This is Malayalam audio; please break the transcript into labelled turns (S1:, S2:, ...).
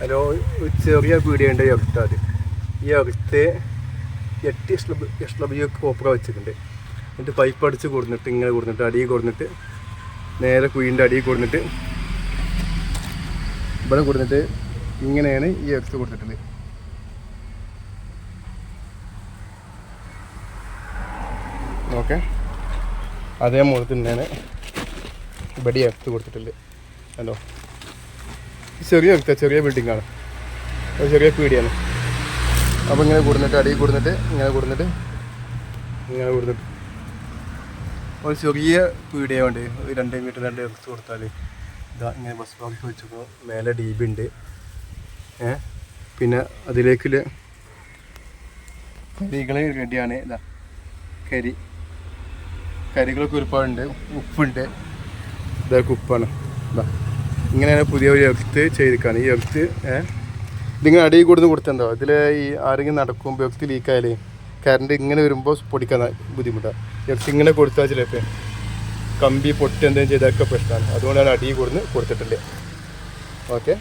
S1: ഹലോ ചെറിയ പീടിയുണ്ട് ഈ അടുത്ത് അത്. ഈ അടുത്ത് എട്ട് എസ് ഡബ്ല്യു എസ് ഡബ്ല്യു കോപ്പറ വെച്ചിട്ടുണ്ട്. എന്നിട്ട് പൈപ്പ് അടിച്ച് കൊടുത്തിട്ട് ഇങ്ങനെ കൊടുത്തിട്ട് അടിയിൽ കൊടുത്തിട്ട് നേരെ കുയിന്റെ അടിയിൽ കൊടുത്തിട്ട് ഇവിടെ കൊടുത്തിട്ട് ഇങ്ങനെയാണ് ഈ അടുത്ത് കൊടുത്തിട്ടുള്ളത്. ഓക്കെ. അതേ മുകളിൽ തന്നെയാണ് ഇവിടെ എക്സ് കൊടുത്തിട്ടുള്ളത്. ഹലോ ചെറിയ വ്യക്തി ചെറിയ ബിൽഡിംഗ് ഒരു ചെറിയ പീടിയാണ് അപ്പോൾ ഇങ്ങനെ കൂടുന്നിട്ട് അടിയിൽ കൂടുന്നിട്ട് ഇങ്ങനെ കൂടുന്നിട്ട് ഇങ്ങനെ കൂടുന്നിട്ട്. ഒരു ചെറിയ പീടിയുണ്ട് ഒരു രണ്ട് മീറ്റർ രണ്ട് ഇറച്ച് കൊടുത്താൽ ഇതാ ഇങ്ങനെ ബസ് ബോക്സ് വെച്ചപ്പോൾ മേലെ ഡി ബി ഉണ്ട്. ഏ? പിന്നെ അതിലേക്കുള്ള കരികൾ റെഡിയാണ്. ഇതാ കരി. കരികളൊക്കെ ഒരുപാടുണ്ട്. ഉപ്പുണ്ട്. ഇതൊക്കെ ഉപ്പാണ് ഇതാ. ഇങ്ങനെയാണ് പുതിയ ഒരു എർത്ത് ചെയ്തിരിക്കുകയാണ് ഈ എർത്ത് ഇതിങ്ങനെ അടിയിൽ കൂടുന്ന കൊടുത്തുണ്ടോ ഇതിൽ ഈ ആരെങ്കിലും നടക്കുമ്പോൾ എർത്ത് ലീക്കായാലേ കറണ്ട് ഇങ്ങനെ വരുമ്പോൾ പൊടിക്കാൻ ബുദ്ധിമുട്ടാണ് എർത്ത് ഇങ്ങനെ കൊടുത്താൽ ചിലപ്പോൾ കമ്പി പൊട്ടി എന്തെങ്കിലും ചെയ്തൊക്കെ പ്രശ്നമാണ് അതുകൊണ്ടാണ് അടിയിൽ കൂടുന്ന് കൊടുത്തിട്ടില്ലേ? ഓക്കെ.